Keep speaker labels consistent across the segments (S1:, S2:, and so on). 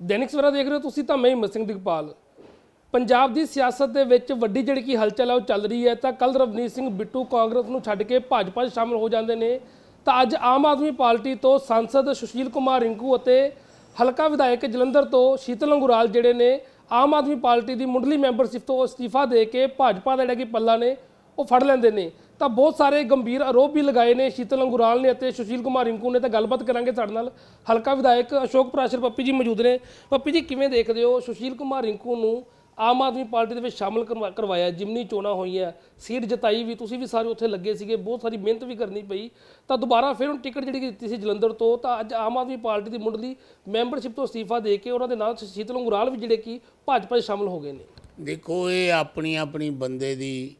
S1: ਦੈਨਿਕ ਸਵੇਰਾ ਦੇਖ ਰਹੇ ਹੋ ਤੁਸੀਂ ਤਾਂ ਮੈਂ ਹਿੰਮਤ ਸਿੰਘ ਦਿਗਪਾਲ। ਪੰਜਾਬ ਦੀ ਸਿਆਸਤ ਦੇ ਵਿੱਚ ਵੱਡੀ ਜਿਹੜੀ ਕੀ ਹਲਚਲ ਹੈ ਉਹ ਚੱਲ ਰਹੀ ਹੈ, ਤਾਂ ਕੱਲ ਰਵਨੀਤ ਸਿੰਘ ਬਿੱਟੂ ਕਾਂਗਰਸ ਨੂੰ ਛੱਡ ਕੇ ਭਾਜਪਾ 'ਚ ਸ਼ਾਮਲ ਹੋ ਜਾਂਦੇ ਨੇ। ਤਾਂ ਅੱਜ ਆਮ ਆਦਮੀ ਪਾਰਟੀ ਤੋਂ ਸਾਂਸਦ ਸੁਸ਼ੀਲ ਕੁਮਾਰ ਰਿੰਕੂ ਅਤੇ ਹਲਕਾ ਵਿਧਾਇਕ ਜਲੰਧਰ ਤੋਂ ਸ਼ੀਤਲ ਅੰਗੁਰਾਲ ਜਿਹੜੇ ਨੇ, ਆਮ ਆਦਮੀ ਪਾਰਟੀ ਦੀ ਮੁੱਢਲੀ ਮੈਂਬਰਸ਼ਿਪ ਤੋਂ ਅਸਤੀਫਾ ਦੇ ਕੇ ਭਾਜਪਾ ਦਾ ਜਿਹੜਾ ਕਿ ਪੱਲਾ ਨੇ, ਉਹ ਫੜ ਲੈਂਦੇ ਨੇ। ਤਾਂ ਬਹੁਤ ਸਾਰੇ ਗੰਭੀਰ ਆਰੋਪ ਵੀ ਲਗਾਏ ਨੇ। ਸ਼ੀਤਲ ਅੰਗੁਰਾਲ ਨੇ ਅਤੇ ਸੁਸ਼ੀਲ ਕੁਮਾਰ ਰਿੰਕੂ ਨੇ ਤਾਂ ਗੱਲਬਾਤ ਕਰਾਂਗੇ ਸਾਡੇ ਨਾਲ। ਹਲਕਾ ਵਿਧਾਇਕ ਅਸ਼ੋਕ ਪ੍ਰਾਸ਼ਰ ਪੱਪੀ ਜੀ ਮੌਜੂਦ ਨੇ। ਪੱਪੀ ਜੀ, ਕਿਵੇਂ ਦੇਖਦੇ ਹੋ? ਸੁਸ਼ੀਲ ਕੁਮਾਰ ਰਿੰਕੂ ਨੂੰ ਆਮ ਆਦਮੀ ਪਾਰਟੀ ਦੇ ਵਿੱਚ ਸ਼ਾਮਲ ਕਰਵਾ- ਕਰਵਾਇਆ, ਜਿਮਨੀ ਚੋਣਾਂ ਹੋਈਆਂ, ਸੀਟ ਜਿਤਾਈ ਵੀ, ਤੁਸੀਂ ਵੀ ਸਾਰੇ ਉੱਥੇ ਲੱਗੇ ਸੀਗੇ, ਬਹੁਤ ਸਾਰੀ ਮਿਹਨਤ ਵੀ ਕਰਨੀ ਪਈ। ਤਾਂ ਦੁਬਾਰਾ ਫਿਰ ਹੁਣ ਟਿਕਟ ਜਿਹੜੀ ਦਿੱਤੀ ਸੀ ਜਲੰਧਰ ਤੋਂ, ਤਾਂ ਅੱਜ ਆਮ ਆਦਮੀ ਪਾਰਟੀ ਦੀ ਮੁੱਢਲੀ ਮੈਂਬਰਸ਼ਿਪ ਤੋਂ ਅਸਤੀਫਾ ਦੇ ਕੇ ਉਹਨਾਂ ਦੇ ਨਾਲ ਸ਼ੀਤਲ ਅੰਗੁਰਾਲ ਵੀ ਜਿਹੜੇ ਕਿ ਭਾਜਪਾ 'ਚ ਸ਼ਾਮਲ ਹੋ ਗਏ ਨੇ।
S2: ਦੇਖੋ, ਇਹ ਆਪਣੀ ਆਪਣੀ ਬੰਦੇ ਦੀ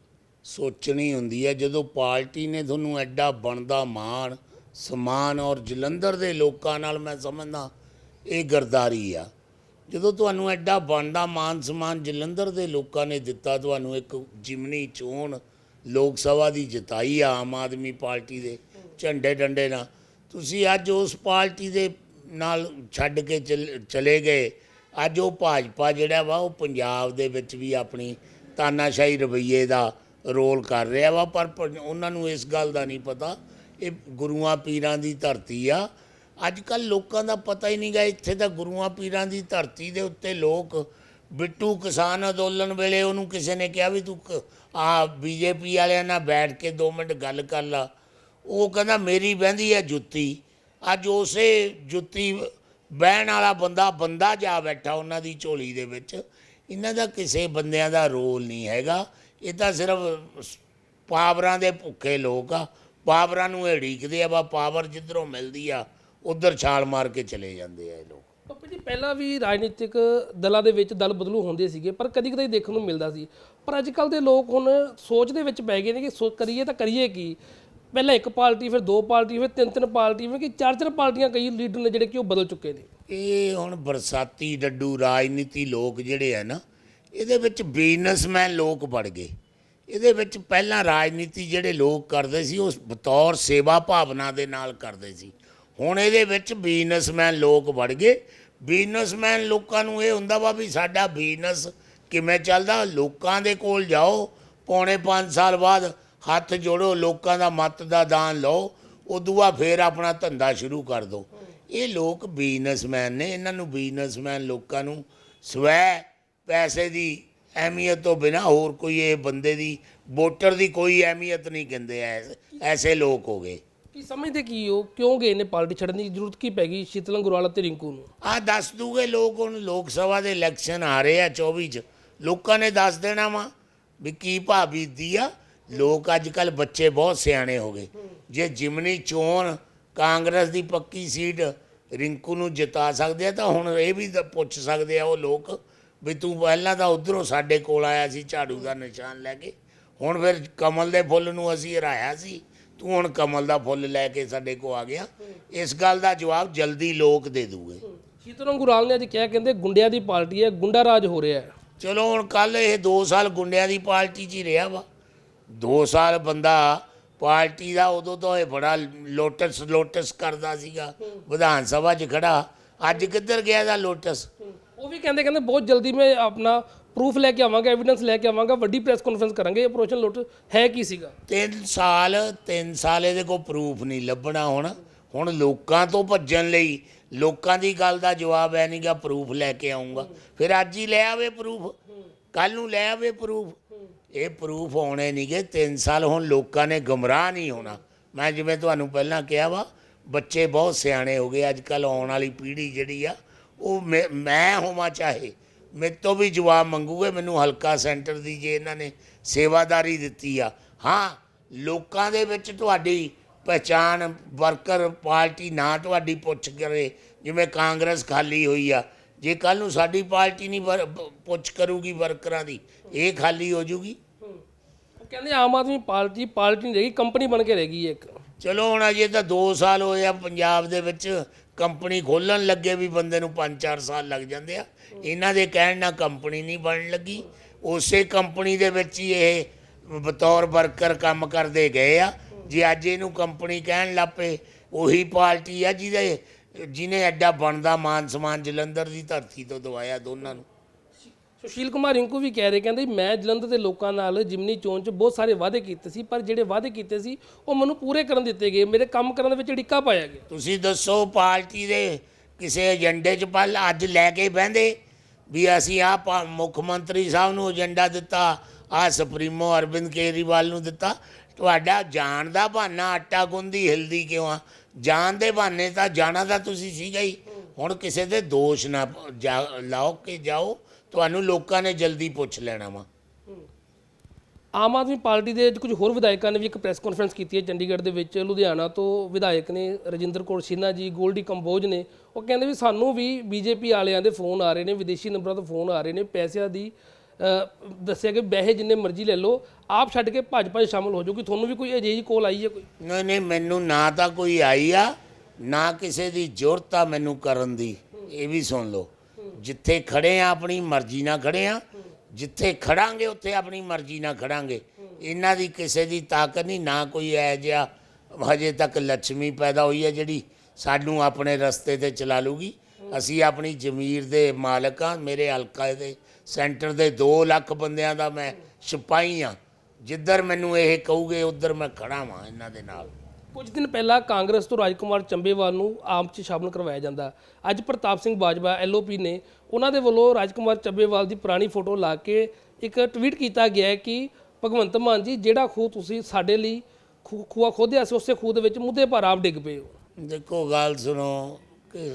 S2: ਸੋਚਣੀ ਹੁੰਦੀ ਹੈ। ਜਦੋਂ ਪਾਰਟੀ ਨੇ ਤੁਹਾਨੂੰ ਐਡਾ ਬਣਦਾ ਮਾਣ, ਸਮਾਨ ਔਰ ਜਲੰਧਰ ਦੇ ਲੋਕਾਂ ਨਾਲ ਮੈਂ ਸਮਝਦਾ, ਇਹ ਗਰਦਾਰੀ ਆ। ਜਦੋਂ ਤੁਹਾਨੂੰ ਐਡਾ ਬਣਦਾ ਮਾਨ ਸਮਾਨ ਜਲੰਧਰ ਦੇ ਲੋਕਾਂ ਨੇ ਦਿੱਤਾ, ਤੁਹਾਨੂੰ ਇੱਕ ਜਿਮਨੀ ਚੋਣ ਲੋਕ ਸਭਾ ਦੀ ਜਿਤਾਈ ਆ ਆਮ ਆਦਮੀ ਪਾਰਟੀ ਦੇ ਝੰਡੇ ਡੰਡੇ ਨਾਲ। ਤੁਸੀਂ ਅੱਜ ਉਸ ਪਾਰਟੀ ਦੇ ਨਾਲ ਛੱਡ ਕੇ ਚਲ- ਚਲੇ ਗਏ। ਅੱਜ ਉਹ ਭਾਜਪਾ ਜਿਹੜਾ ਵਾ, ਉਹ ਪੰਜਾਬ ਦੇ ਵਿੱਚ ਵੀ ਆਪਣੀ ਤਾਨਾਸ਼ਾਹੀ ਰਵੱਈਏ ਦਾ ਰੋਲ ਕਰ ਰਿਹਾ ਵਾ, ਪਰ ਉਹਨਾਂ ਨੂੰ ਇਸ ਗੱਲ ਦਾ ਨਹੀਂ ਪਤਾ। ਇਹ ਗੁਰੂਆਂ ਪੀਰਾਂ ਦੀ ਧਰਤੀ ਆ। ਅੱਜ ਕੱਲ ਲੋਕਾਂ ਦਾ ਪਤਾ ਹੀ ਨਹੀਂਗਾ ਇੱਥੇ ਤਾਂ ਗੁਰੂਆਂ ਪੀਰਾਂ ਦੀ ਧਰਤੀ ਦੇ ਉੱਤੇ ਲੋਕ ਬਿੱਟੂ ਕਿਸਾਨ ਅੰਦੋਲਨ ਵੇਲੇ ਉਹਨੂੰ ਕਿਸੇ ਨੇ ਕਿਹਾ ਵੀ ਤੂੰ ਕ- ਆ ਬੀਜੇਪੀ ਵਾਲਿਆਂ ਨਾਲ ਬੈਠ ਕੇ 2 ਮਿੰਟ ਗੱਲ ਕਰ ਲਾ। ਉਹ ਕਹਿੰਦਾ, ਮੇਰੀ ਬਹਿੰਦੀ ਹੈ ਜੁੱਤੀ। ਅੱਜ ਉਸੇ ਜੁੱਤੀ ਬਹਿਣ ਵਾਲਾ ਬੰਦਾ ਬੰਦਾ ਜਾ ਬੈਠਾ ਉਹਨਾਂ ਦੀ ਝੋਲੀ ਦੇ ਵਿੱਚ। ਇਹਨਾਂ ਦਾ ਕਿਸੇ ਬੰਦਿਆਂ ਦਾ ਰੋਲ ਨਹੀਂ ਹੈਗਾ। ਇਹ ਤਾਂ ਸਿਰਫ ਪਾਵਰਾਂ ਦੇ ਭੁੱਖੇ ਲੋਕ ਆ। ਪਾਵਰਾਂ ਨੂੰ ਢੀਕਦੇ ਆ ਵਾ ਪਾਵਰ ਜਿੱਧਰੋਂ ਮਿਲਦੀ ਆ ਉਧਰ ਛਾਲ ਮਾਰ ਕੇ ਚਲੇ ਜਾਂਦੇ ਆ ਇਹ ਲੋਕ।
S1: ਪੱਪੀ ਜੀ ਪਹਿਲਾਂ ਵੀ ਰਾਜਨੀਤਿਕ ਦਲਾਂ ਦੇ ਵਿੱਚ ਦਲ ਬਦਲੂ ਹੁੰਦੇ ਸੀਗੇ ਪਰ ਕਦੀ ਕਦੀ ਦੇਖਣ ਨੂੰ ਮਿਲਦਾ ਸੀ। ਪਰ ਅੱਜ ਕੱਲ ਦੇ ਲੋਕ ਹੁਣ ਸੋਚ ਦੇ ਵਿੱਚ ਪੈ ਗਏ ਨੇ ਕਿ ਸੋ ਕਰੀਏ ਤਾਂ ਕਰੀਏ ਕੀ? ਪਹਿਲਾਂ ਇੱਕ ਪਾਰਟੀ ਫਿਰ ਦੋ ਪਾਰਟੀ ਫਿਰ ਤਿੰਨ ਤਿੰਨ ਪਾਰਟੀ ਫਿਰ ਕਿ ਚਾਰ ਚਾਰ ਪਾਰਟੀਆਂ ਕਈ ਲੀਡਰ ਨੇ ਜਿਹੜੇ ਕਿ ਉਹ ਬਦਲ ਚੁੱਕੇ ਨੇ।
S2: ਇਹ ਹੁਣ ਬਰਸਾਤੀ ਡੱਡੂ ਰਾਜਨੀਤੀ ਲੋਕ ਜਿਹੜੇ ਆ ਨਾ ਇਹਦੇ ਵਿੱਚ ਬਿਜ਼ਨਸਮੈਨ ਲੋਕ ਵੜ ਗਏ। ਇਹਦੇ ਵਿੱਚ ਪਹਿਲਾਂ ਰਾਜਨੀਤੀ ਜਿਹੜੇ ਲੋਕ ਕਰਦੇ ਸੀ, ਉਹ ਬਤੌਰ ਸੇਵਾ ਭਾਵਨਾ ਦੇ ਨਾਲ ਕਰਦੇ ਸੀ। ਹੁਣ ਇਹਦੇ ਵਿੱਚ ਬਿਜ਼ਨਸਮੈਨ ਲੋਕ ਵੜ ਗਏ। ਬਿਜ਼ਨਸਮੈਨ ਲੋਕਾਂ ਨੂੰ ਇਹ ਹੁੰਦਾ ਵਾ ਵੀ ਸਾਡਾ ਬਿਜ਼ਨਸ ਕਿਵੇਂ ਚੱਲਦਾ? ਲੋਕਾਂ ਦੇ ਕੋਲ ਜਾਓ, ਪੌਣੇ 5 ਸਾਲ ਬਾਅਦ ਹੱਥ ਜੋੜੋ, ਲੋਕਾਂ ਦਾ ਮਤ ਦਾ ਦਾਨ ਲਓ, ਉਦੋਂ ਬਾਅਦ ਫੇਰ ਆਪਣਾ ਧੰਦਾ ਸ਼ੁਰੂ ਕਰ ਦਿਓ। ਇਹ ਲੋਕ ਬਿਜ਼ਨਸਮੈਨ ਨੇ, ਇਹਨਾਂ ਨੂੰ ਬਿਜ਼ਨਸਮੈਨ ਲੋਕਾਂ ਨੂੰ ਸਵੈ ਪੈਸੇ ਦੀ ਅਹਿਮੀਅਤ ਤੋਂ ਬਿਨਾ ਹੋਰ ਕੋਈ ਇਹ ਬੰਦੇ ਦੀ ਵੋਟਰ ਦੀ ਕੋਈ ਅਹਿਮੀਅਤ ਨਹੀਂ ਕਹਿੰਦੇ ਐ- ਐਸੇ ਲੋਕ ਹੋ ਗਏ।
S1: ਕੀ ਸਮਝਦੇ ਕੀ ਹੋ? ਕਿਉਂ ਗਏ ਨੇ ਪਾਰਟੀ ਛੱਡਣ ਦੀ ਜ਼ਰੂਰਤ ਕੀ ਪੈ ਗਈ ਸ਼ੀਤਲ ਅੰਗੁਰਾਲ ਅਤੇ ਰਿੰਕੂ ਨੂੰ?
S2: ਆ ਦੱਸ ਦੂਗੇ ਲੋਕ ਹੁਣ ਲੋਕ ਸਭਾ ਦੇ ਇਲੈਕਸ਼ਨ ਆ ਰਹੇ ਆ 24 ਚ। ਲੋਕਾਂ ਨੇ ਦੱਸ ਦੇਣਾ ਵਾ ਵੀ ਕੀ ਭਾ ਬੀਤਦੀ ਆ। ਲੋਕ ਅੱਜ ਕੱਲ ਬੱਚੇ ਬਹੁਤ ਸਿਆਣੇ ਹੋ ਗਏ। ਜੇ ਜਿਮਨੀ ਚੋਣ ਕਾਂਗਰਸ ਦੀ ਪੱਕੀ ਸੀਟ ਰਿੰਕੂ ਨੂੰ ਜਿਤਾ ਸਕਦੇ ਆ ਤਾਂ ਹੁਣ ਇਹ ਵੀ ਤਾਂ ਪੁੱਛ ਸਕਦੇ ਆ ਉਹ ਲੋਕ। ਵੀ ਤੂੰ ਪਹਿਲਾਂ ਤਾਂ ਉਧਰੋਂ ਸਾਡੇ ਕੋਲ ਆਇਆ ਸੀ ਝਾੜੂ ਦਾ ਨਿਸ਼ਾਨ ਲੈ ਕੇ। ਹੁਣ ਫਿਰ ਕਮਲ ਦੇ ਫੁੱਲ ਨੂੰ ਅਸੀਂ ਹਰਾਇਆ ਸੀ। ਤੂੰ ਹੁਣ ਕਮਲ ਦਾ ਫੁੱਲ ਲੈ ਕੇ ਸਾਡੇ ਕੋ ਆ ਗਿਆ। ਇਸ ਗੱਲ ਦਾ ਜਵਾਬ ਜਲਦੀ ਲੋਕ ਦੇ ਦੂਗੇ।
S1: ਸ਼ੀਤਲ ਅੰਗੁਰਾਲ ਨੇ ਅੱਜ ਕਿਹਾ ਕਹਿੰਦੇ ਗੁੰਡਿਆਂ ਦੀ ਪਾਰਟੀ ਹੈ ਗੁੰਡਾ ਰਾਜ ਹੋ ਰਿਹਾ ਹੈ।
S2: ਚਲੋ ਹੁਣ ਕੱਲ ਇਹ 2 ਸਾਲ ਗੁੰਡਿਆਂ ਦੀ ਪਾਰਟੀ 'ਚ ਹੀ ਰਿਹਾ ਵਾ। 2 ਸਾਲ ਬੰਦਾ ਪਾਰਟੀ ਦਾ ਉਦੋਂ ਤੋਂ ਇਹ ਬੜਾ ਲੋਟਸ ਲੋਟਸ ਕਰਦਾ ਸੀਗਾ। ਵਿਧਾਨ ਸਭਾ 'ਚ ਖੜਾ। ਅੱਜ ਕਿੱਧਰ ਗਿਆ ਦਾ ਲੋਟਸ?
S1: ਉਹ ਵੀ ਕਹਿੰਦੇ ਕਹਿੰਦੇ ਬਹੁਤ ਜਲਦੀ ਮੈਂ ਆਪਣਾ ਪ੍ਰੂਫ ਲੈ ਕੇ ਆਵਾਂਗਾ ਐਵੀਡੈਂਸ ਲੈ ਕੇ ਆਵਾਂਗਾ, ਵੱਡੀ ਪ੍ਰੈਸ ਕਾਨਫਰੰਸ ਕਰਾਂਗੇ ਆਪਰੇਸ਼ਨ ਲੁੱਟ ਹੈ ਕੀ ਸੀਗਾ?
S2: 3 ਸਾਲ 3 ਸਾਲ ਇਹਦੇ ਕੋਲ ਪ੍ਰੂਫ ਨਹੀਂ ਲੱਭਣਾ ਹੁਣ। ਹੁਣ ਲੋਕਾਂ ਤੋਂ ਭੱਜਣ ਲਈ ਲੋਕਾਂ ਦੀ ਗੱਲ ਦਾ ਜਵਾਬ ਐ ਨਹੀਂਗਾ ਪ੍ਰੂਫ ਲੈ ਕੇ ਆਉਂਗਾ ਫਿਰ ਅੱਜ ਹੀ ਲੈ ਆਵੇ ਪ੍ਰੂਫ ਕੱਲ ਨੂੰ ਲੈ ਆਵੇ ਪ੍ਰੂਫ ਇਹ ਪ੍ਰੂਫ ਆਉਣੇ ਨਹੀਂਗੇ 3 ਸਾਲ ਹੁਣ ਲੋਕਾਂ ਨੇ ਗਮਰਾਹ ਨਹੀਂ ਹੋਣਾ। ਮੈਂ ਜਿਵੇਂ ਤੁਹਾਨੂੰ ਪਹਿਲਾਂ ਕਿਹਾ ਵਾ, ਬੱਚੇ ਬਹੁਤ ਸਿਆਣੇ ਹੋ ਗਏ। ਅੱਜ ਕੱਲ ਆਉਣ ਵਾਲੀ ਪੀੜ੍ਹੀ ਜਿਹੜੀ ਆ ਉਹ ਮੈਂ- ਹੋਵਾਂ ਚਾਹੇ ਮੇਰੇ ਤੋਂ ਵੀ ਜਵਾਬ ਮੰਗੂਗੇ ਮੈਨੂੰ ਹਲਕਾ ਸੈਂਟਰ ਦੀ ਜੇ ਇਹਨਾਂ ਨੇ ਸੇਵਾਦਾਰੀ ਦਿੱਤੀ ਆ। ਹਾਂ ਲੋਕਾਂ ਦੇ ਵਿੱਚ ਤੁਹਾਡੀ ਪਹਿਚਾਨ ਵਰਕਰ ਪਾਰਟੀ ਨਾ ਤੁਹਾਡੀ ਪੁੱਛ ਕਰੇ ਜਿਵੇਂ ਕਾਂਗਰਸ ਖਾਲੀ ਹੋਈ ਆ। ਜੇ ਕੱਲ ਨੂੰ ਸਾਡੀ ਪਾਰਟੀ ਨਹੀਂ ਪੁੱਛ ਕਰੂਗੀ ਵਰਕਰਾਂ ਦੀ ਇਹ ਖਾਲੀ ਹੋ ਜੂਗੀ?
S1: ਕਹਿੰਦੇ ਆਮ ਆਦਮੀ ਪਾਰਟੀ ਪਾਰਟੀ ਨਹੀਂ ਰਹੀ ਕੰਪਨੀ ਬਣ ਕੇ ਰਹਿ ਗਈ ਇੱਕ।
S2: ਚਲੋ ਹੁਣ ਅਜੇ ਤਾਂ 2 ਸਾਲ ਹੋਏ ਆ ਪੰਜਾਬ ਦੇ ਵਿੱਚ ਕੰਪਨੀ ਖੋਲਣ ਲੱਗੇ ਵੀ ਬੰਦੇ ਨੂੰ 5-4 ਸਾਲ ਲੱਗ ਜਾਂਦੇ ਆ। ਇਹਨਾਂ ਦੇ ਕਹਿਣ ਨਾਲ ਕੰਪਨੀ ਨਹੀਂ ਬਣਨ ਲੱਗੀ। ਉਸੇ ਕੰਪਨੀ ਦੇ ਵਿੱਚ ਹੀ ਇਹ ਬਤੌਰ ਵਰਕਰ ਕੰਮ ਕਰਦੇ ਗਏ ਆ। ਜੇ ਅੱਜ ਇਹਨੂੰ ਕੰਪਨੀ ਕਹਿਣ ਲੱਪੇ ਉਹੀ ਪਾਰਟੀ ਆ ਜਿਹਦੇ ਜਿਹਨੇ ਐਡਾ ਬਣਦਾ ਮਾਨ ਸਮਾਨ ਜਲੰਧਰ ਦੀ ਧਰਤੀ ਤੋਂ ਦਵਾਇਆ ਦੋਨਾਂ ਨੂੰ।
S1: ਸੁਸ਼ੀਲ ਕੁਮਾਰ ਰਿੰਕੂ ਵੀ ਕਹਿ ਰਹੇ, ਕਹਿੰਦੇ, ਮੈਂ ਜਲੰਧਰ ਦੇ ਲੋਕਾਂ ਨਾਲ ਜਿਮਨੀ ਚੋਣ 'ਚ ਬਹੁਤ ਸਾਰੇ ਵਾਅਦੇ ਕੀਤੇ ਸੀ, ਪਰ ਜਿਹੜੇ ਵਾਅਦੇ ਕੀਤੇ ਸੀ, ਉਹ ਮੈਨੂੰ ਪੂਰੇ ਕਰਨ ਦਿੱਤੇ ਗਏ। ਮੇਰੇ ਕੰਮ ਕਰਨ ਦੇ ਵਿੱਚ ਡਿੱਕਾ ਪਾਇਆ ਗਿਆ।
S2: ਤੁਸੀਂ ਦੱਸੋ, ਪਾਰਟੀ ਦੇ ਕਿਸੇ ਏਜੰਡੇ 'ਚ ਪਲ ਅੱਜ ਲੈ ਕੇ ਬਹਿੰਦੇ ਵੀ ਅਸੀਂ ਆ ਮੁੱਖ ਮੰਤਰੀ ਸਾਹਿਬ ਨੂੰ ਏਜੰਡਾ ਦਿੱਤਾ ਆ ਸੁਪਰੀਮੋ ਅਰਵਿੰਦ ਕੇਜਰੀਵਾਲ ਨੂੰ ਦਿੱਤਾ। ਤੁਹਾਡਾ ਜਾਣ ਦਾ ਬਹਾਨਾ ਆਟਾ ਗੁੰਦੀ ਹਿਲਦੀ ਕਿਉਂ ਆ? ਜਾਣ ਦੇ ਬਹਾਨੇ ਤਾਂ ਜਾਣਾ ਤਾਂ ਤੁਸੀਂ ਸੀਗਾ ਹੀ। ਹੁਣ ਕਿਸੇ ਦੇ ਦੋਸ਼ ਨਾ ਜਾ- ਲਾਓ ਕਿ ਜਾਓ। ਤੁਹਾਨੂੰ ਲੋਕਾਂ ਨੇ ਜਲਦੀ ਪੁੱਛ ਲੈਣਾ ਵਾ।
S1: ਆਮ ਆਦਮੀ ਪਾਰਟੀ ਦੇ ਕੁਝ ਹੋਰ ਵਿਧਾਇਕਾਂ ਨੇ ਵੀ ਇੱਕ ਪ੍ਰੈਸ ਕਾਨਫਰੰਸ ਕੀਤੀ ਹੈ ਚੰਡੀਗੜ੍ਹ ਦੇ ਵਿੱਚ। ਲੁਧਿਆਣਾ ਤੋਂ ਵਿਧਾਇਕ ਨੇ ਰਜਿੰਦਰ ਕੌਰ ਸਿਨਹਾ ਜੀ ਗੋਲਡੀ ਕੰਬੋਜ ਨੇ। ਉਹ ਕਹਿੰਦੇ ਵੀ ਸਾਨੂੰ ਵੀ ਬੀਜੇਪੀ ਵਾਲਿਆਂ ਦੇ ਫੋਨ ਆ ਰਹੇ ਨੇ ਵਿਦੇਸ਼ੀ ਨੰਬਰਾਂ ਤੋਂ ਫੋਨ ਆ ਰਹੇ ਨੇ। ਪੈਸਿਆਂ ਦੀ ਦੱਸਿਆ ਕਿ ਪੈਸੇ ਜਿੰਨੇ ਮਰਜ਼ੀ ਲੈ ਲਓ ਆਪ ਛੱਡ ਕੇ ਭਾਜਪਾ 'ਚ ਸ਼ਾਮਲ ਹੋ ਜਾਓ। ਕਿ ਤੁਹਾਨੂੰ ਵੀ ਕੋਈ ਅਜਿਹੀ ਕੋਲ ਆਈ ਹੈ ਕੋਈ?
S2: ਨਹੀਂ ਨਹੀਂ ਮੈਨੂੰ ਨਾ ਤਾਂ ਕੋਈ ਆਈ ਆ ਨਾ ਕਿਸੇ ਦੀ ਜ਼ਰੂਰਤ ਆ ਮੈਨੂੰ ਕਰਨ ਦੀ। ਇਹ ਵੀ ਸੁਣ ਲਓ। ਜਿੱਥੇ ਖੜੇ ਆ, ਆਪਣੀ ਮਰਜ਼ੀ ਨਾਲ ਖੜੇ ਆ। ਜਿੱਥੇ ਖੜਾਂਗੇ, ਉੱਥੇ ਆਪਣੀ ਮਰਜ਼ੀ ਨਾਲ ਖੜਾਂਗੇ। ਇਹਨਾਂ ਦੀ ਕਿਸੇ ਦੀ ਤਾਕਤ ਨਹੀਂ, ਨਾ ਕੋਈ ਐ ਜਿਹਾ ਹਜੇ ਤੱਕ ਲక్ష్ਮੀ ਪੈਦਾ ਹੋਈ ਹੈ ਜਿਹੜੀ ਸਾਨੂੰ ਆਪਣੇ ਰਸਤੇ ਤੇ ਚਲਾ ਲੂਗੀ। ਅਸੀਂ ਆਪਣੀ ਜ਼ਮੀਰ ਦੇ ਮਾਲਕ ਆ। ਮੇਰੇ ਹਲਕਾ ਦੇ ਸੈਂਟਰ ਦੇ 2 ਲੱਖ ਬੰਦਿਆਂ ਦਾ ਮੈਂ ਸਿਪਾਹੀ ਆ। ਜਿੱਧਰ ਮੈਨੂੰ ਇਹ ਕਹੂਗੇ, ਉੱਧਰ ਮੈਂ ਖੜਾ ਵਾਂ ਇਹਨਾਂ ਦੇ ਨਾਲ।
S1: ਕੁਝ ਦਿਨ ਪਹਿਲਾਂ ਕਾਂਗਰਸ ਤੋਂ ਰਾਜਕੁਮਾਰ ਚੰਬੇਵਾਲ ਨੂੰ ਆਮ 'ਚ ਸ਼ਾਮਲ ਕਰਵਾਇਆ ਜਾਂਦਾ। ਅੱਜ ਪ੍ਰਤਾਪ ਸਿੰਘ ਬਾਜਵਾ ਐਲਓਪੀ ਨੇ ਉਹਨਾਂ ਦੇ ਵੱਲੋਂ ਰਾਜਕੁਮਾਰ ਚੰਬੇਵਾਲ ਦੀ ਪੁਰਾਣੀ ਫੋਟੋ ਲਾ ਕੇ ਇੱਕ ਟਵੀਟ ਕੀਤਾ ਗਿਆ ਹੈ ਕਿ, ਭਗਵੰਤ ਮਾਨ ਜੀ, ਜਿਹੜਾ ਖੂਹ ਤੁਸੀਂ ਸਾਡੇ ਲਈ ਖੂ- ਖੂਆ ਖੋਦਿਆ ਸੀ, ਉਸੇ ਖੂਹ ਦੇ ਵਿੱਚ ਮੁੱਦੇ ਪਰ ਆਪ ਡਿੱਗ ਪਏ ਹੋ।
S2: ਦੇਖੋ, ਗੱਲ ਸੁਣੋ ਕਿ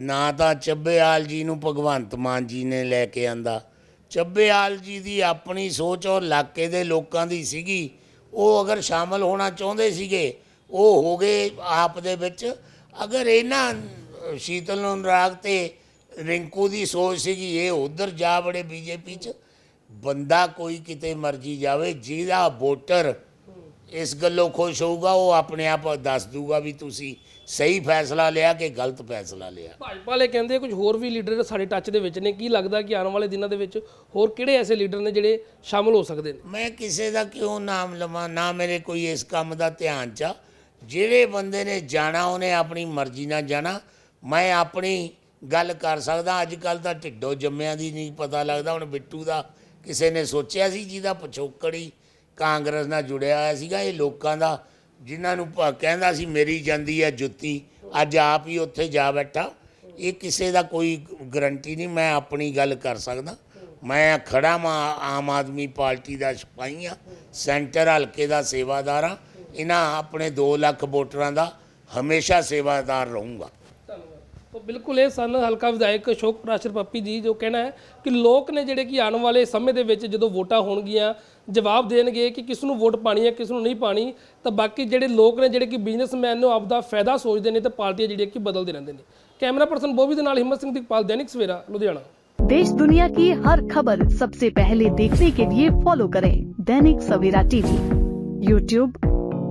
S2: ਨਾ ਤਾਂ ਚੱਬੇਆਲ ਜੀ ਨੂੰ ਭਗਵੰਤ ਮਾਨ ਜੀ ਨੇ ਲੈ ਕੇ ਆਂਦਾ। ਚੱਬੇਆਲ ਜੀ ਦੀ ਆਪਣੀ ਸੋਚ ਔਰ ਇਲਾਕੇ ਦੇ ਲੋਕਾਂ ਦੀ ਸੀਗੀ। ਉਹ ਅਗਰ ਸ਼ਾਮਲ ਹੋਣਾ ਚਾਹੁੰਦੇ ਸੀਗੇ ਉਹ ਹੋ ਗਏ ਆਪ ਦੇ ਵਿੱਚ। ਅਗਰ ਇਹਨਾਂ ਸ਼ੀਤਲ ਨੂੰ ਅਨੁਰਾਗ ਤੇ ਰਿੰਕੂ ਦੀ ਸੋਚ ਸੀਗੀ ਇਹ ਉਧਰ ਜਾ ਬੜੇ ਬੀਜੇਪੀ 'ਚ ਬੰਦਾ ਕੋਈ ਕਿਤੇ ਮਰਜ਼ੀ ਜਾਵੇ ਜਿਹਦਾ ਵੋਟਰ ਇਸ ਗੱਲੋਂ ਖੁਸ਼ ਹੋਊਗਾ ਉਹ ਆਪਣੇ ਆਪ ਦੱਸ ਦੂਗਾ ਵੀ ਤੁਸੀਂ ਸਹੀ ਫੈਸਲਾ ਲਿਆ ਕਿ ਗਲਤ ਫੈਸਲਾ ਲਿਆ।
S1: ਭਾਜਪਾ ਵਾਲੇ ਕਹਿੰਦੇ ਕੁਝ ਹੋਰ ਵੀ ਲੀਡਰ ਸਾਡੇ ਟੱਚ ਦੇ ਵਿੱਚ ਨੇ। ਕੀ ਲੱਗਦਾ ਕਿ ਆਉਣ ਵਾਲੇ ਦਿਨਾਂ ਦੇ ਵਿੱਚ ਹੋਰ ਕਿਹੜੇ ਐਸੇ ਲੀਡਰ ਨੇ ਜਿਹੜੇ ਸ਼ਾਮਲ ਹੋ ਸਕਦੇ ਨੇ?
S2: ਮੈਂ ਕਿਸੇ ਦਾ ਕਿਉਂ ਨਾਮ ਲਵਾਂ ਨਾ ਮੇਰੇ ਕੋਈ ਇਸ ਕੰਮ ਦਾ ਧਿਆਨ ਚ। ਜਿਹੜੇ ਬੰਦੇ ਨੇ ਜਾਣਾ, ਉਹਨੇ ਆਪਣੀ ਮਰਜ਼ੀ ਨਾਲ ਜਾਣਾ। ਮੈਂ ਆਪਣੀ ਗੱਲ ਕਰ ਸਕਦਾ ਅੱਜ ਕੱਲ ਤਾਂ ਢਿੱਡੋ ਜੰਮਿਆਂ ਦੀ ਨਹੀਂ ਪਤਾ ਲੱਗਦਾ। ਹੁਣ ਬਿੱਟੂ ਦਾ ਕਿਸੇ ਨੇ ਸੋਚਿਆ ਸੀ, ਜਿਹਦਾ ਪਿਛੋਕੜੀ ਕਾਂਗਰਸ ਨਾਲ ਜੁੜਿਆ ਹੋਇਆ ਸੀਗਾ। ਇਹ ਲੋਕਾਂ ਦਾ, ਜਿਨ੍ਹਾਂ ਨੂੰ ਭ- ਕਹਿੰਦਾ ਸੀ, ਮੇਰੀ ਜਾਂਦੀ ਹੈ ਜੁੱਤੀ, ਅੱਜ ਆਪ ਹੀ ਉੱਥੇ ਜਾ ਬੈਠਾ। ਇਹ ਕਿਸੇ ਦਾ ਕੋਈ ਗਰੰਟੀ ਨਹੀਂ, ਮੈਂ ਆਪਣੀ ਗੱਲ ਕਰ ਸਕਦਾ। ਮੈਂ ਖੜਾ ਮਾਂ ਆਮ ਆਦਮੀ ਪਾਰਟੀ ਦਾ ਸਿਪਾਹੀ ਹਾਂ, ਸੈਂਟਰ ਹਲਕੇ ਦਾ ਸੇਵਾਦਾਰ ਹਾਂ। ਇਹਨਾਂ ਆਪਣੇ 2 ਲੱਖ ਵੋਟਰਾਂ ਦਾ ਹਮੇਸ਼ਾ ਸੇਵਾਦਾਰ ਰਹੂੰਗਾ
S1: ਧੰਨਵਾਦ ਤਾਂ ਬਿਲਕੁਲ ਇਹ ਸਨ ਹਲਕਾ ਵਿਧਾਇਕ ਅਸ਼ੋਕ ਪ੍ਰਾਸ਼ਰ ਪੱਪੀ ਜੀ ਜੋ ਕਹਿਣਾ ਹੈ ਕਿ ਲੋਕ ਨੇ ਜਿਹੜੇ ਕਿ ਆਉਣ ਵਾਲੇ ਸਮੇਂ ਦੇ ਵਿੱਚ ਜਦੋਂ ਵੋਟਾਂ ਹੋਣਗੀਆਂ ਜਵਾਬ ਦੇਣਗੇ ਕਿ ਕਿਸ ਨੂੰ ਵੋਟ ਪਾਣੀ ਹੈ ਕਿਸ ਨੂੰ ਨਹੀਂ ਪਾਣੀ ਤਾਂ ਬਾਕੀ ਜਿਹੜੇ ਲੋਕ ਨੇ ਜਿਹੜੇ ਕਿ ਬਿਜ਼ਨਸਮੈਨ ਨੂੰ ਆਪਦਾ ਫਾਇਦਾ ਸੋਚਦੇ ਨੇ ਤੇ ਪਾਰਟੀਆਂ ਜਿਹੜੀਆਂ ਕਿ ਬਦਲਦੇ ਰਹਿੰਦੇ ਨੇ ਕੈਮਰਾ ਪਰਸਨ ਬੋਬੀ ਦੇ ਨਾਲ ਹਿੰਮਤ ਸਿੰਘ ਦੀਪਾਲ ਦੈਨਿਕ ਸਵੇਰਾ ਲੁਧਿਆਣਾ
S3: देश दुनिया की हर खबर सबसे पहले देखने के लिए फॉलो करें दैनिक सवेरा टीवी यूट्यूब